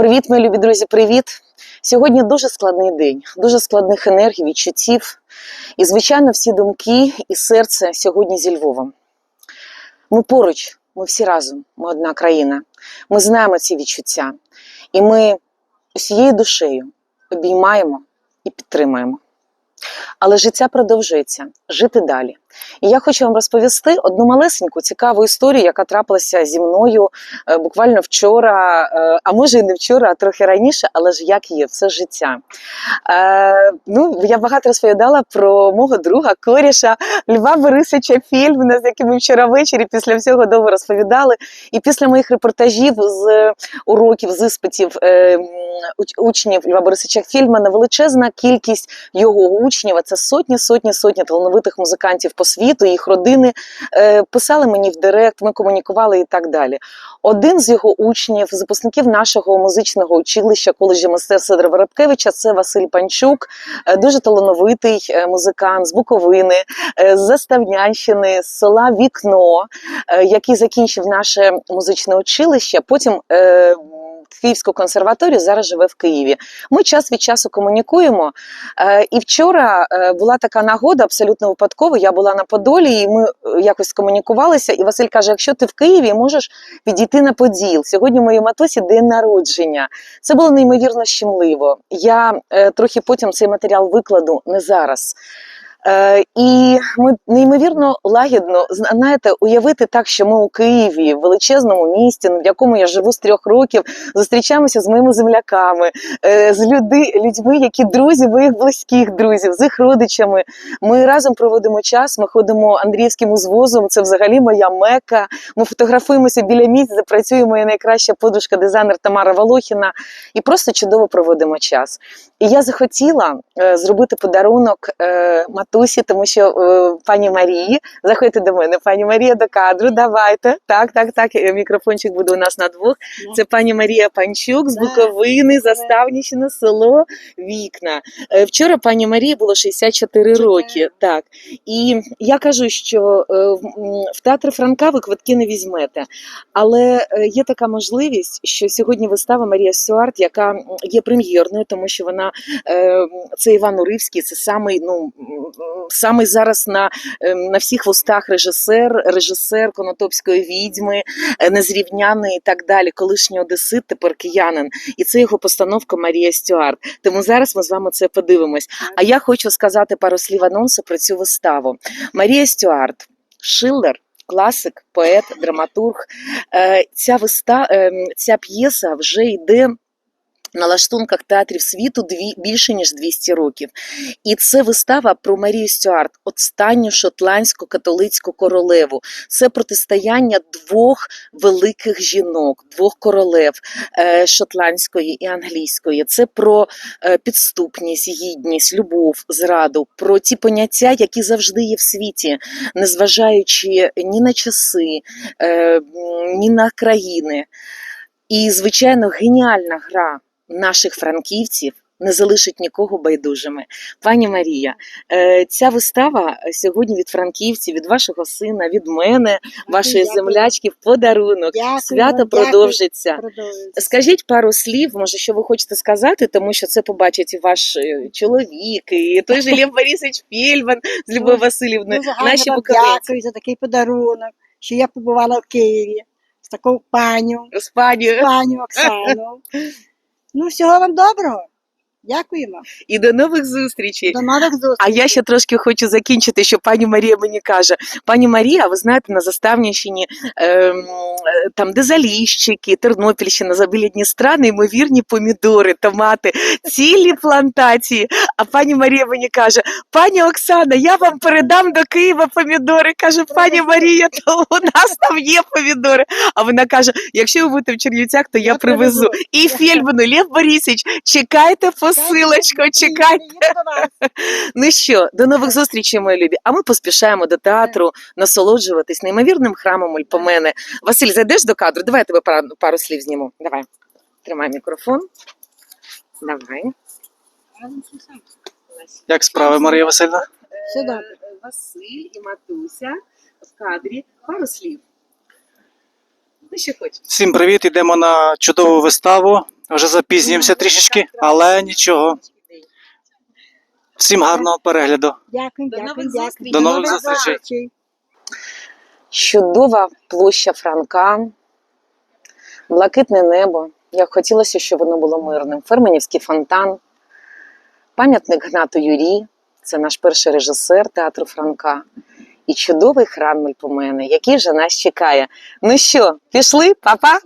Привіт, мої любі друзі, привіт! Сьогодні дуже складний день, дуже складних енергій, відчуттів. І, звичайно, всі думки і серце сьогодні зі Львовом. Ми поруч, ми всі разом, ми одна країна. Ми знаємо ці відчуття. І ми усією душею обіймаємо і підтримуємо. Але життя продовжується, жити далі. І я хочу вам розповісти одну малесеньку цікаву історію, яка трапилася зі мною е, буквально вчора, е, а може і не вчора, а трохи раніше, але ж як є, все життя. Е, ну, я багато розповідала про мого друга коріша Льва Борисовича Фільмна, з яким ми вчора ввечері після всього довго розповідали. І після моїх репортажів з уроків, з іспитів учнів Льва Борисовича Фільмана, величезна кількість його учнів, а це сотні, сотні, сотні талановитих музикантів по світу, їх родини е, писали мені в директ, ми комунікували і так далі. Один з його учнів, з випускників нашого музичного училища коледжі мистецтв Сидора Воробкевича, це Василь Панчук, е, дуже талановитий е, музикант з Буковини, з Заставнянщини, з села Вікно, який закінчив наше музичне училище. Потім Київську консерваторію зараз живе в Києві. Ми час від часу комунікуємо. Е, І вчора е, була така нагода, абсолютно випадково. Я була на Подолі, і ми е, якось комунікувалися. І Василь каже: якщо ти в Києві, можеш підійти на Поділ. Сьогодні моїй матусі день народження. Це було неймовірно щемливо. Я трохи потім цей матеріал викладу не зараз. Е, і ми неймовірно лагідно знаєте, уявити так, що ми у Києві, в величезному місті, в якому я живу з трьох років, зустрічаємося з моїми земляками, е, з люди, людьми, які друзі моїх близьких друзів, з їх родичами. Ми разом проводимо час. Ми ходимо Андріївським узвозом. Це взагалі моя мека. Ми фотографуємося біля місць, де працює моя найкраща подружка, дизайнер Тамара Волохіна, і просто чудово проводимо час. І я захотіла е, зробити подарунок е, матусі, тому що е, пані Марії, заходьте до мене, пані Марія до кадру. Давайте. Так, так, так. Мікрофончик буде у нас на двох. Це пані Марія Панчук з. Буковини, Заставнічне село Вікна. Е, Вчора пані Марії було 64 Чотири. роки. Так. І я кажу, що е, в театр Франка ви квитки не візьмете. Але є така можливість, що сьогодні вистава Марія Стюарт, яка є прем'єрною, тому що вона це Іван Уривський, це самий, ну, м, самий зараз на, е, на всіх вустах режисер, режисер Конотопської відьми, е, незрівняний і так далі, колишній одесит, тепер киянин. І це його постановка Марія Стюарт. Тому зараз ми з вами це подивимось. А я хочу сказати пару слів анонсу про цю виставу. Марія Стюарт, Шиллер. Класик, поет, драматург. Е, Ця виста, е, ця п'єса вже йде на лаштунках театрів світу дві, більше ніж 200 років. І це вистава про Марію Стюарт, останню шотландську католицьку королеву. Це протистояння двох великих жінок, двох королев е, шотландської і англійської. Це про е, підступність, гідність, любов, зраду, про ті поняття, які завжди є в світі, незважаючи ні на часи, е, ні на країни. І, звичайно, геніальна гра наших франківців не залишить нікого байдужими. Пані Марія, е, ця вистава сьогодні від франківців, від вашого сина, від мене, вашої дякую. землячки в подарунок. Дякую Свято дякую. продовжиться. Продовжується. Скажіть пару слів, може, що ви хочете сказати, тому що це побачить і ваш е, чоловік, і той же Лев Борисович Фельман з Любов'ю Дуже- Васильівною, наші буковинці. дякую за такий подарунок, що я побувала в Києві з такою паню, з пані Оксану. Ну, всього вам доброго. Дякуємо. і до нових зустрічей. До нових зустрічей. А я ще трошки хочу закінчити, що пані Марія мені каже: пані Марія, ви знаєте, на Заставнівщині ем, е, там де Заліщики, Тернопільщина, за біля Дністра, неймовірні помідори, томати, цілі плантації. А пані Марія мені каже: пані Оксана, я вам передам до Києва помідори. Каже, пані Марія, то у нас там є помідори. А вона каже: якщо ви будете в Чернівцях, то я, Я привезу. привезу. І Фельману, Лев Борисович, чекайте посилочку, чекайте. Ну що, до нових зустрічей, мої любі. А ми поспішаємо до театру насолоджуватись неймовірним храмом Ульпомени. Василь, зайдеш до кадру? Давай я тебе пару, пару слів зніму. Давай. Тримай мікрофон. Давай. Як справи, Марія Васильівна? Все добре. Е, Василь і Матуся в кадрі. Пару слів. Ну, що хочеш? Всім привіт! Йдемо на чудову виставу Вже запізнюємося трішечки, але нічого. Всім гарного перегляду. Дякую, До дякую, нових дякую. зустрічей. До нових зустрічей. Чудова площа Франка, блакитне небо. Як хотілося, щоб воно було мирним. Ферменівський фонтан, пам'ятник Гнату Юрі, це наш перший режисер театру Франка. І чудовий храм Мельпомени, який же нас чекає. Ну що, пішли, папа?